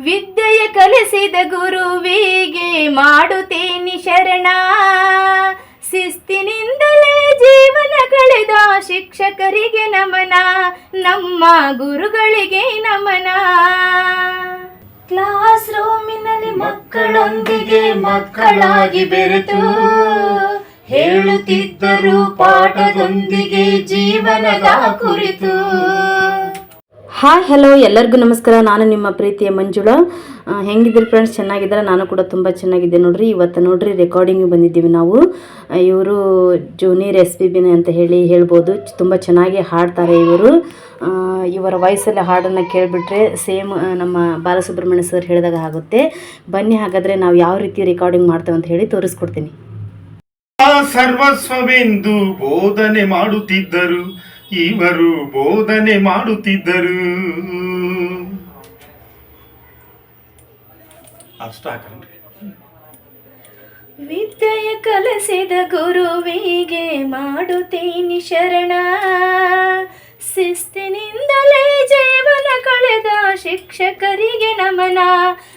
ವಿದ್ಯೆಯ ಕಲಿಸಿದ ಗುರುವಿಗೆ ಮಾಡುತ್ತೇನೆ ಶರಣ. ಶಿಸ್ತಿನಿಂದಲೇ ಜೀವನ ಕಳೆದ ಶಿಕ್ಷಕರಿಗೆ ನಮನ. ನಮ್ಮ ಗುರುಗಳಿಗೆ ನಮನ. ಕ್ಲಾಸ್ ರೂಮಿನಲ್ಲಿ ಮಕ್ಕಳೊಂದಿಗೆ ಮಕ್ಕಳಾಗಿ ಬೆರೆತು ಹೇಳುತ್ತಿದ್ದರು ಪಾಠದೊಂದಿಗೆ ಜೀವನದ ಕುರಿತು ಹಾಯ್ ಹಲೋ ಎಲ್ಲರಿಗೂ ನಮಸ್ಕಾರ. ನಾನು ನಿಮ್ಮ ಪ್ರೀತಿಯ ಮಂಜುಳಾ. ಹೆಂಗಿದ್ದೀರಿ ಫ್ರೆಂಡ್ಸ್ ಚೆನ್ನಾಗಿದ್ದಾರೆ? ನಾನು ಕೂಡ ತುಂಬ ಚೆನ್ನಾಗಿದ್ದೆ ನೋಡ್ರಿ. ಇವತ್ತು ನೋಡ್ರಿ ರೆಕಾರ್ಡಿಂಗ್ ಬಂದಿದ್ದೀವಿ ನಾವು. ಇವರು ಜೂನಿಯರ್ ಎಸ್ ಪಿ ಬಿನ ಅಂತ ಹೇಳಿ ಹೇಳ್ಬೋದು. ತುಂಬ ಚೆನ್ನಾಗಿ ಹಾಡ್ತಾರೆ ಇವರು. ಇವರ ವಾಯ್ಸಲ್ಲಿ ಹಾಡನ್ನು ಕೇಳಿಬಿಟ್ರೆ ಸೇಮ್ ನಮ್ಮ ಬಾಲಸುಬ್ರಹ್ಮಣ್ಯ ಸರ್ ಹೇಳಿದಾಗ ಆಗುತ್ತೆ. ಬನ್ನಿ ಹಾಗಾದರೆ ನಾವು ಯಾವ ರೀತಿ ರೆಕಾರ್ಡಿಂಗ್ ಮಾಡ್ತೇವೆ ಅಂತ ಹೇಳಿ ತೋರಿಸ್ಕೊಡ್ತೀನಿ. ಸರ್ವಸ್ವವೆಂದು ಬೋಧನೆ ಮಾಡುತ್ತಿದ್ದರು. ಇವರು ಬೋಧನೆ ಮಾಡುತ್ತಿದ್ದರು. ಅಷ್ಟ ವಿದ್ಯೆಯ ಕಲಿಸಿದ ಗುರುವಿಗೆ ಮಾಡುತ್ತೀನಿ ಶರಣ. ಶಿಸ್ತಿನಿಂದಲೇ ಜೀವನ ಕಳೆದ ಶಿಕ್ಷಕರಿಗೆ ನಮನ.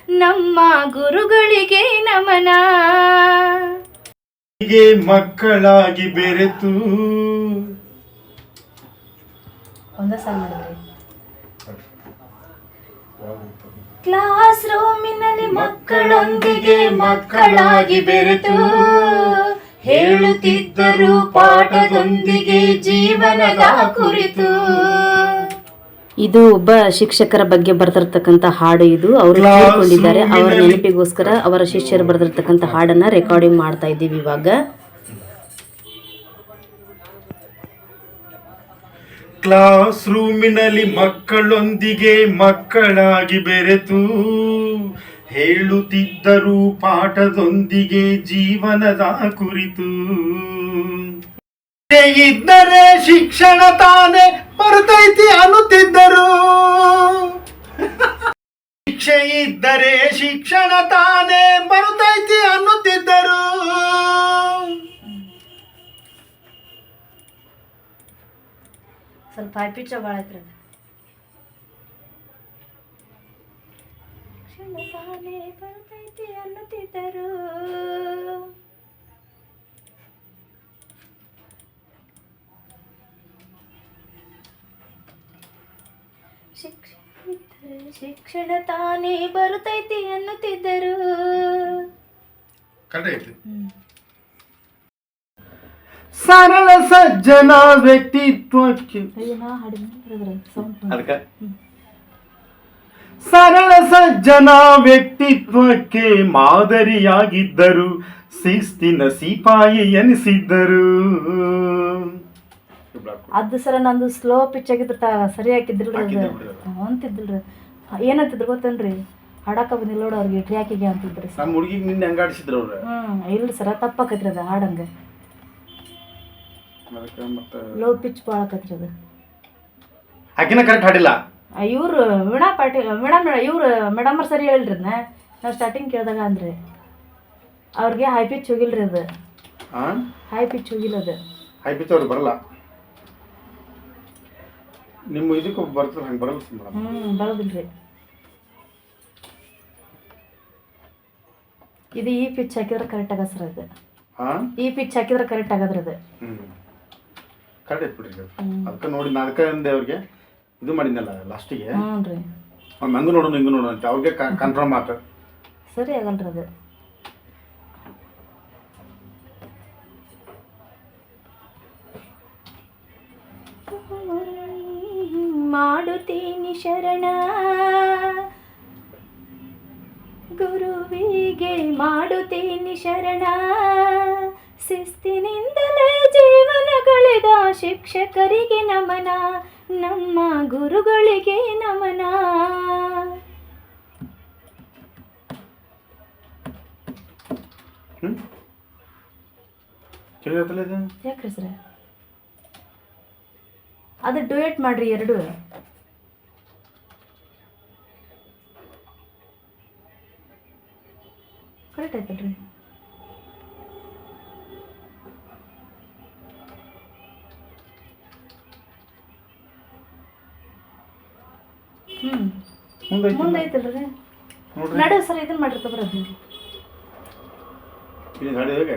ನಮ್ಮ ಗುರುಗಳಿಗೆ ನಮನ. ಹೀಗೆ ಮಕ್ಕಳಾಗಿ ಬೆರೆತು ಒಂದ ಸಾಲ ಮಾಡಿದ್ರಿ. ಕ್ಲಾಸ್ ರೂಮಿನಲ್ಲಿ ಮಕ್ಕಳೊಂದಿಗೆ ಮಕ್ಕಳಾಗಿ ಬೆರೆತು ಹೇಳುತ್ತಿದ್ದರು ಪಾಠದೊಂದಿಗೆ ಜೀವನದ ಕುರಿತು. ಇದು ಒಬ್ಬ ಶಿಕ್ಷಕರ ಬಗ್ಗೆ ಬರ್ದಿರ್ತಕ್ಕಂಥ ಹಾಡು ಇದು. ಅವರು ಕೇಳಿಕೊಂಡಿದ್ದಾರೆ. ಅವರ ನೆನಪಿಗೋಸ್ಕರ ಅವರ ಶಿಷ್ಯರು ಬರೆದಿರ್ತಕ್ಕಂಥ ಹಾಡನ್ನ ರೆಕಾರ್ಡಿಂಗ್ ಮಾಡ್ತಾ ಇದ್ದೀವಿ ಇವಾಗ. ಕ್ಲಾಸ್ ರೂಮಿನಲ್ಲಿ ಮಕ್ಕಳೊಂದಿಗೆ ಮಕ್ಕಳಾಗಿ ಬೆರೆತು. ಹೇಳುತ್ತಿದ್ದರು ಪಾಠದೊಂದಿಗೆ ಜೀವನದ ಕುರಿತು. ಇದ್ದರೆ ಶಿಕ್ಷಣ ತಾನೇ ಬರ್ತೈತಿ ಅನ್ನುತ್ತಿದ್ದರು. ಶಿಕ್ಷೆ ಇದ್ದರೆ ಶಿಕ್ಷಣ ತಾನೇ ಬರುತ್ತೈತಿ ಅನ್ನುತ್ತಿದ್ದರು. ಸ್ವಲ್ಪ ಹೈ ಪಿಚ್ ಭಾಳ ಐತ್ರಿ ಅದು. ಬರ್ತೈತಿ ಅನ್ನುತ್ತಿದ್ದರು. ಇದ್ದರೆ ಶಿಕ್ಷಣ ತಾನೇ ಬರುತ್ತೈತಿ ಅನ್ನುತ್ತಿದ್ದರು. ಕರೆಕ್ಟ್ ಸರಳ ಸಜ್ಜನ ವ್ಯಕ್ತಿತ್ವಕ್ಕೆ. ಅದಕ್ಕೆ? ಸರಳ ಸಜ್ಜನ ವ್ಯಕ್ತಿತ್ವಕ್ಕೆ ಮಾದರಿಯಾಗಿದ್ದರು. ಶಿಸ್ತಿನ ಸಿಪಾಯಿ ಎನಿಸಿದ್ದರು. ಅದು ಸರ ನಂದು ಸ್ಲೋ ಪಿಚ್ ಆಗಿದ್ರು ತ ಸರಿ ಹಾಕಿದ್ರು ಅಂತಿದ್ರು ಏನಂತಿದ್ರು ಗೊತ್ತೇನ್ರಿ? ಹಾಡಾಕ ಬಂದಿಲ್ಲ ನೋಡು ಅವ್ರಿಗೆ ಟ್ರ್ಯಾಕಿಗೆ ಅಂತಿದ್ರು. ನಮ್ಮ ಹುಡುಗಿಗೆ ನಿನ್ನೆ ಹಂಗಾಡಿಸಿದ್ರು ಅವ್ರು. ಇಲ್ರಿ ಸರ ತಪ್ಪಾಕೈತ್ರಿ ಅದು ಹಾಡಂಗ. ಅದಕ್ಕೆ ಮತ್ತೆ ಲೋ ಪಿಚ್ ಭಾಳ ಆಕತ್ರಿ ಅದು. ಆಕಿನ ಕರೆಕ್ಟ್ ಹಾಡಿಲ್ಲ? ಇವ್ರು ವೀಣಾ ಪಾಟೀಲ್ ವೀಣಾ ಮೇಡ ಇವ್ರು ಅವ್ರು ಸರಿ ಹೇಳ್ರಿ ಅದನ್ನ ನಾವು ಸ್ಟಾರ್ಟಿಂಗ್ ಕೇಳಿದಾಗ ಅಂದ್ರೆ. ಅವ್ರಿಗೆ ಹೈ ಪಿಚ್ ಹೋಗಿಲ್ರಿ ಅದು. ಹಾಂ ಹೈ ಪಿಚ್ ಹೋಗಿಲ್ಲ ಅದು. ಹೈ ಪಿಚ್ ಅವ್ರು ಬರಲ್ಲ. ನಿಮ್ಮ ಇದಕ್ಕೆ ಬರ್ತದೆ ಹಂಗೆ ಬರಲ್ಲ ಮೇಡಮ್ ಹ್ಞೂ ಬರೋದಿಲ್ರಿ. ಇದು ಈ ಪಿಚ್ ಹಾಕಿದ್ರೆ ಕರೆಕ್ಟ್ ಆಗ ಸರ್ ಅದು. ಹಾಂ ಈ ಪಿಚ್ ಹಾಕಿದ್ರೆ ಕರೆಕ್ಟ್ ಆಗದ್ರಿ ಅದು. ಹ್ಞೂ ಕರೆಕ್ಟ್ ಐತೆ ಬಿಡ್ರಿ ಅದಕ್ಕೆ ನೋಡಿ ನಾನು ಅದಕ್ಕೆ ಅಂದೆ ಅವ್ರಿಗೆ ಇದು ಮಾಡಿದ್ನಲ್ಲ ಲಾಸ್ಟಿಗೆ ಹ್ಞೂ ರೀ ಅವ್ನು ಹಂಗೆ ನೋಡೋಣ ಹಿಂಗೆ ನೋಡೋಣ ಅಂತ ಅವ್ರಿಗೆ ಕನ್ಫರ್ಮ್ ಆತ ಸರಿ ಆಗಲ್ರಿ ಅದು ಮಾಡುತ್ತೀನಿ ಶರಣ ಗುರುವಿಗೆ ಮಾಡುತ್ತೀನಿ ಶರಣ ಶಿಸ್ತಿನಿಂದಲೇ ಜೀವನ ಕಳೆದ ಶಿಕ್ಷಕರಿಗೆ ನಮನ ನಮ್ಮ ಗುರುಗಳಿಗೆ ನಮನ. ಯಾಕ್ರಿ ಸರ ಅದು ಡುಯೆಟ್ ಮಾಡ್ರಿ ಎರಡು. ಕರೆಕ್ಟ್ ಆಯ್ತಲ್ರಿ? ಮುಂದೆ ಐತಲ್ರಿ? ನೋಡ್ರಿ. ನಡು ಸರ್ ಇದನ್ನ ಮಾಡಿರ್ತ ಬರೋದು ಇಲ್ಲಿ ಗಾಡಿ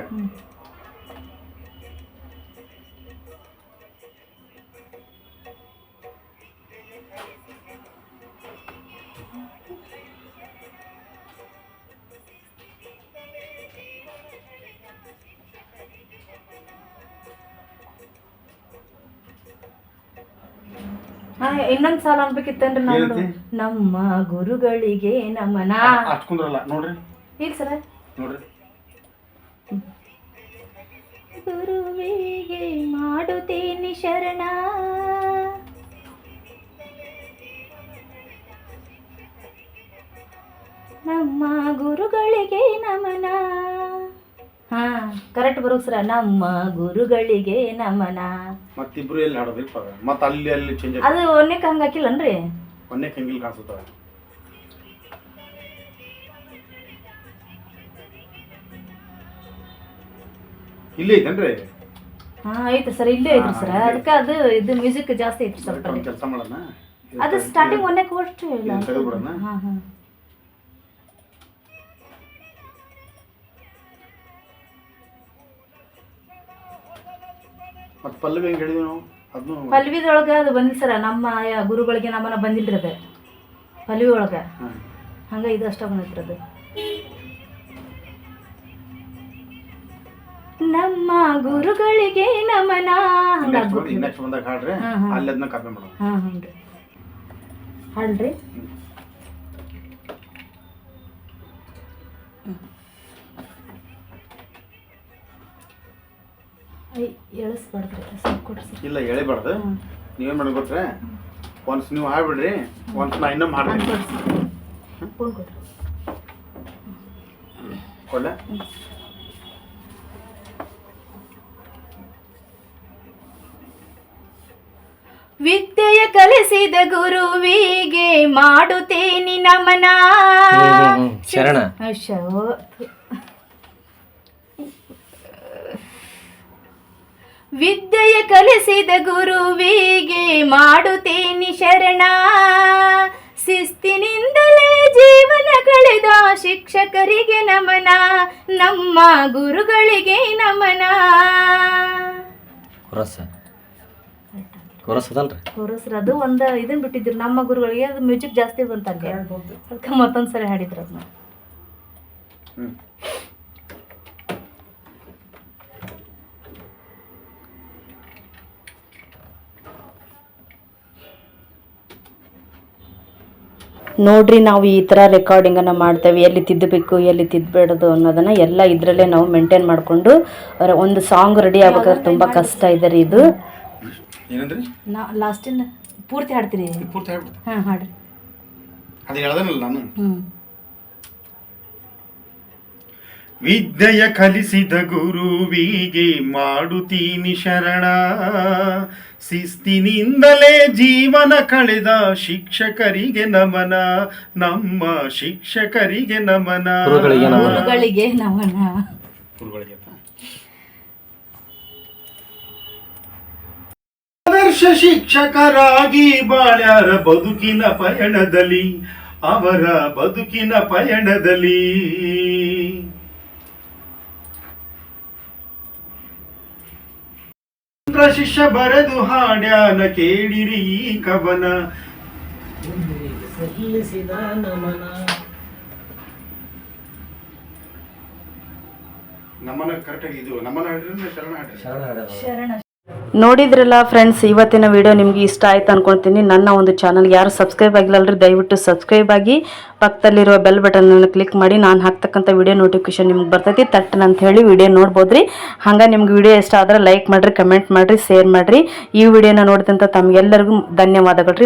ಇನ್ನೊಂದ್ ಸಾಲ ಅನ್ಬೇಕಿತ್ತನ್ರಿ ನಾನು? ನಮ್ಮ ಗುರುಗಳಿಗೆ ನಮನ. ಹಚ್ಕೊಂಡ್ರಲ್ಲ ನೋಡ್ರಿ. ಇಲ್ಲ ಸರ. ನೋಡ್ರಿ. ಗುರುವಿಗೆ ಮಾಡುತ್ತೀನಿ ಶರಣ. ನಮ್ಮ ಗುರುಗಳಿಗೆ ನಮನ. ಹಾ. ಕರೆಕ್ಟ್ ಬರೋಕ್ ಸರ ನಮ್ಮ ಗುರುಗಳಿಗೆ ನಮನ. ಮತ್ತಿಬ್ರು ಎಲ್ಲಿ ಹಾಡೋದ್ರಿಪ್ಪ ಮತ್ತೆ ಅಲ್ಲಿ ಅಲ್ಲಿ ಚೇಂಜ್ ಅದು ಒಂದಕ್ಕೆ ಹಂಗೆ ಹಾಕಿಲ್ಲನ್ರಿ ಒಂದೇ ಕಂಗಿಲ್ ಕಾಣಿಸುತ್ತವೆ ಇಲ್ಲಿ ಐತೇನ್ರಿ? ಹಾ ಐತೆ ಸರ್ ಇಲ್ಲೇ ಐತ್ರಿ ಸರ್. ಅದಕ್ಕೆ ಅದು ಇದು ಮ್ಯೂಸಿಕ್ ಜಾಸ್ತಿ ಐತ್ರಿ ಸರ್ ಕೆಲಸ ಮಾಡೋಣ. ಅದು ಸ್ಟಾರ್ಟಿಂಗ್ ಒಂದೇ ಕೊಟ್ಟು ಇಲ್ಲ. ಇದನ್ನ ತೆಗೆದ್ಬಿಡೋಣ? ಹಾ ಹಾ. ಮತ್ತೆ ಪಲ್ಲವಿ ಹೆಂಗೆ ಹೇಳಿದ್ವಿ ನಾವು? ಅದನ್ನು ಪಲ್ವಿದೊಳಗೆ ಅದು ಬಂದಿಲ್ಲ ಸರ ನಮ್ಮ ಯ- ಗುರುಗಳಿಗೆ ನಮ್ಮನ್ನ ಬಂದಿಲ್ರಿ ಅದು ಪಲ್ವಿ ಒಳಗೆ ಹಾಂ. ಹಂಗೆ ಇದು ಅಷ್ಟ ಬಂದೈತ್ರಿ ಅದು ನಮ್ಮ ಗುರುಗಳಿಗೆ ನಮನ. ಹಂಗ ನೆಕ್ಸ್ಟ್ ನೆಕ್ಸ್ಟ್ ಬಂದಾಗ ಹಾಡ್ರಿ ಹಾ, ಹಾ. ಅಲ್ಲಿ ಅದನ್ನ ಕಾಪಿ ಮಾಡೋಣ ಹಾ ಹ್ಞೂ ಹಾಡ್ರಿ. ಐ ಎಳಿಸ್ಬಾರ್ದ್ರಿ ಸ್ವಲ್ಪ ಕೊಡ್ರಿ ಇಲ್ಲ ಎಳಿಬಾರ್ದು ಹ್ಮ್. ನೀವೇನು ಮಾಡಿ ಗೊತ್ತ್ರೆ ಒನ್ಸ್ ನೀವು ಹಾಡ್ಬಿಡ್ರಿ ಒನ್ಸ್ ನಾ ಇನ್ನೊಮ್ಮೆ ಮಾಡ್ತೀನಿ. ಕೊಡ್ರಿ ಫೋನ್ ಕೊಡ್ರಿ. ಕೊಡ್ಲೆ? ವಿದ್ಯೆಯ ಕಲಿಸಿದ ಗುರುವಿಗೆ ಮಾಡುತ್ತೇನಿ ನಮನ. ಶರಣ. ವಿದ್ಯೆಯ ಕಲಿಸಿದ ಗುರುವಿಗೆ ಮಾಡುತ್ತೇನೆ ಶರಣ. ಶಿಸ್ತಿನಿಂದಲೇ ಜೀವನ ಕಳೆದ ಶಿಕ್ಷಕರಿಗೆ ನಮನ. ನಮ್ಮ ಗುರುಗಳಿಗೆ ನಮನ. ಕೊರಸ. ಕೋರಸ್ರ ಅದು ಒಂದು ಇದನ್ನ ಬಿಟ್ಟಿದ್ರು ನಮ್ಮ ಗುರುಗಳಿಗೆ ಅದು ಮ್ಯೂಸಿಕ್ ಜಾಸ್ತಿ ಬಂತಂತೆ. ಅದಕ್ಕೆ ಮತ್ತೊಂದು ಸರಿ ಹಾಡಿದ್ರು ಅದನ್ನ. ನೋಡ್ರಿ ನಾವು ಈ ಥರ ರೆಕಾರ್ಡಿಂಗನ್ನು ಮಾಡ್ತೇವೆ ಎಲ್ಲಿ ತಿದ್ದಬೇಕು ಎಲ್ಲಿ ತಿದ್ದಬೇಡದು ಅನ್ನೋದನ್ನು ಎಲ್ಲ ಇದರಲ್ಲೇ ನಾವು ಮೇಂಟೈನ್ ಮಾಡಿಕೊಂಡು ಒಂದು ಸಾಂಗ್ ರೆಡಿ ಆಗ್ಬೇಕಾದ್ರೆ ತುಂಬ ಕಷ್ಟ ಇದೆ ರೀ ಇದು. ಏನಂದ್ರಿ? ನಾ ಲಾಸ್ಟಿನ ಪೂರ್ತಿ ಹಾಡ್ತೀರಿ? ಪೂರ್ತಿ ಹಾಂ ಹಾಡ್ರಿ. ಅದು ಹೇಳ್ದನಲ್ಲ ನಾನು. ಹ್ಞೂ ವಿದ್ಯೆಯ ಕಲಿಸಿದ ಗುರುವಿಗೆ ಮಾಡುತ್ತೀನಿ ಶರಣ. ಶಿಸ್ತಿನಿಂದಲೇ ಜೀವನ ಕಳೆದ ಶಿಕ್ಷಕರಿಗೆ ನಮನ ನಮ್ಮ ಶಿಕ್ಷಕರಿಗೆ ನಮನ. ಗುರುಗಳಿಗೆ ನಮನ. ಗುರುಗಳಿಗೆ ನಮನ. ಗುರುಗಳಿಗೆ ಆದರ್ಶ ಶಿಕ್ಷಕರಾಗಿ ಬಾಳ್ಯಾರ ಬದುಕಿನ ಪಯಣದಲ್ಲಿ ಅವರ ಬದುಕಿನ ಪಯಣದಲ್ಲಿ. ಶಿಷ್ಯ ಬರೆದು ಹಾಡ್ಯಾನ ಕೇಳಿರಿ ಈ ಕವನ. ನಮ್ಮನ ಕರೆಕ್ಟಾಗಿ ಇದು ನಮನ ಹಾಡ್ರಿ ಶರಣ ಹಾಡ್ರಿ ಶರಣ ನೋಡಿದ್ರಲ್ಲ ಫ್ರೆಂಡ್ಸ್ ಇವತ್ತಿನ ವಿಡಿಯೋ ನಿಮ್ಗೆ ಇಷ್ಟ ಆಯ್ತು ಅನ್ಕೊಂತೀನಿ. ನನ್ನ ಒಂದು ಚಾನಲ್ ಯಾರು ಸಬ್ಸ್ಕ್ರೈಬ್ ಆಗಿಲ್ಲಲ್ರಿ ದಯವಿಟ್ಟು ಸಬ್ಸ್ಕ್ರೈಬ್ ಆಗಿ ಪಕ್ಕದಲ್ಲಿರುವ ಬೆಲ್ ಬಟನ್ ಕ್ಲಿಕ್ ಮಾಡಿ. ನಾನು ಹಾಕ್ತಕ್ಕಂಥ ವಿಡಿಯೋ ನೋಟಿಫಿಕೇಶನ್ ನಿಮ್ಗೆ ಬರ್ತೈತಿ. ತಟ್ಟನ ಅಂತ ಹೇಳಿ ವಿಡಿಯೋ ನೋಡ್ಬೋದ್ರಿ. ಹಂಗೆ ನಿಮ್ಗೆ ವಿಡಿಯೋ ಇಷ್ಟ ಆದ್ರೆ ಲೈಕ್ ಮಾಡಿರಿ ಕಮೆಂಟ್ ಮಾಡಿರಿ ಶೇರ್ ಮಾಡಿರಿ. ಈ ವಿಡಿಯೋನ ನೋಡಿದಂಥ ತಮಗೆಲ್ಲರಿಗೂ ಧನ್ಯವಾದಗಳು ರೀ.